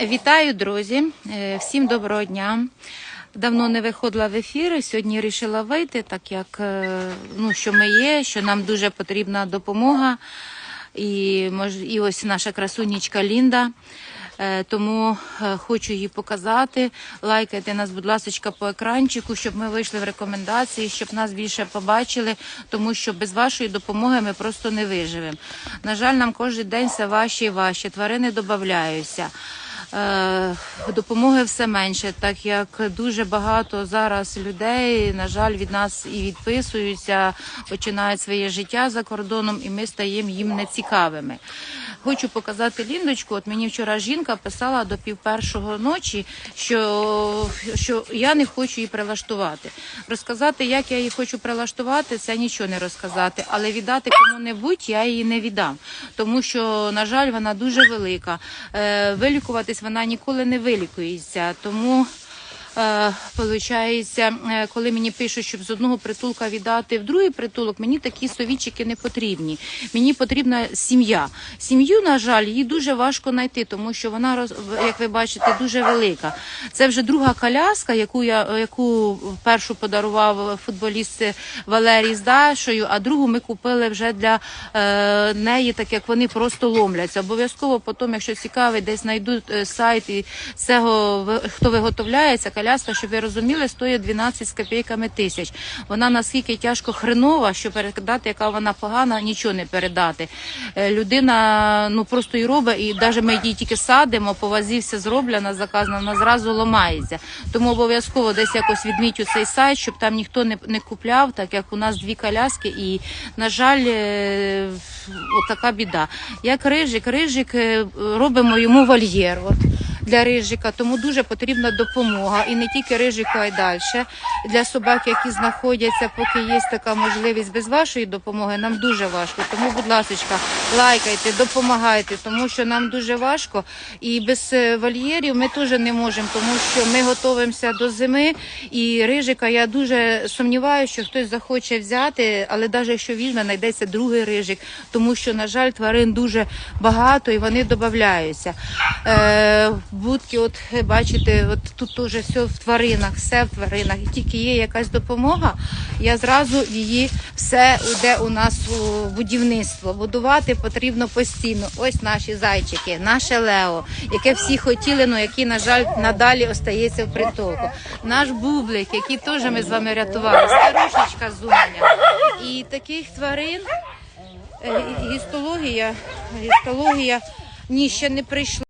Вітаю, друзі! Е, Всім доброго дня. Давно не виходила в ефір. Сьогодні вирішила вийти, так як е, ну, що ми є, що нам дуже потрібна допомога. І, і ось наша красунечка Лінда. Е, Тому е, хочу її показати. Лайкайте нас, будь ласка, по екранчику, щоб ми вийшли в рекомендації, щоб нас більше побачили, тому що без вашої допомоги ми просто не виживемо. На жаль, нам кожен день все важче і важче. Тварини додаються. Е, Допомоги все менше, так як дуже багато зараз людей, на жаль, від нас і відписуються, починають своє життя за кордоном, і ми стаємо їм нецікавими. Хочу показати Ліндочку. От мені вчора жінка писала до пів першого ночі, що, що я не хочу її прилаштувати. Розказати, як я її хочу прилаштувати, це нічого не розказати. Але віддати кому-небудь я її не віддам, тому що, на жаль, вона дуже велика. Е, вилікуватись вона ніколи не вилікується. Тому. Е, Получається, е, коли мені пишуть, щоб з одного притулка віддати в другий притулок, мені такі совітчики не потрібні. Мені потрібна сім'я. Сім'ю, на жаль, її дуже важко знайти, тому що вона як ви бачите, дуже велика. Це вже друга коляска, яку я яку першу подарував футболіст Валерій з Дашою, а другу ми купили вже для е, неї, так як вони просто ломляться. Обов'язково потім, якщо цікавий, десь знайдуть е, сайт і цього хто виготовляється, коляска, щоб ви розуміли, стоїть 12 з копійками тисяч. Вона наскільки тяжко хренова, що передати, яка вона погана, нічого не передати. Е, Людина ну просто і робить, і навіть ми її тільки садимо, по вазі все зроблено, заказано, вона зразу ламається. Тому обов'язково десь якось відмітю цей сайт, щоб там ніхто не, не купляв, так як у нас дві коляски, і на жаль, е, от така біда. Як рижик, рижик е, робимо йому вольєр. От для рижика, тому дуже потрібна допомога. І не тільки рижику, а й далі. Для собак, які знаходяться, поки є така можливість без вашої допомоги, нам дуже важко. Тому, будь ласка, лайкайте, допомагайте, тому що нам дуже важко. І без е, вольєрів ми теж не можемо, тому що ми готуємося до зими. І рижика я дуже сумніваюся, що хтось захоче взяти, але навіть якщо візьме, знайдеться другий рижик, тому що, на жаль, тварин дуже багато і вони додаються. Будки, от е, бачите, от тут теж все в тваринах, все в тваринах. І тільки є якась допомога, я зразу її все йде у нас у будівництво. Будувати потрібно постійно. Ось наші зайчики, наше Лео, яке всі хотіли, але який, на жаль, надалі остається в притулку. Наш бублик, який теж ми з вами рятували, старушечка зуня. І таких тварин е, гістологія, гістологія ні, ще не прийшла.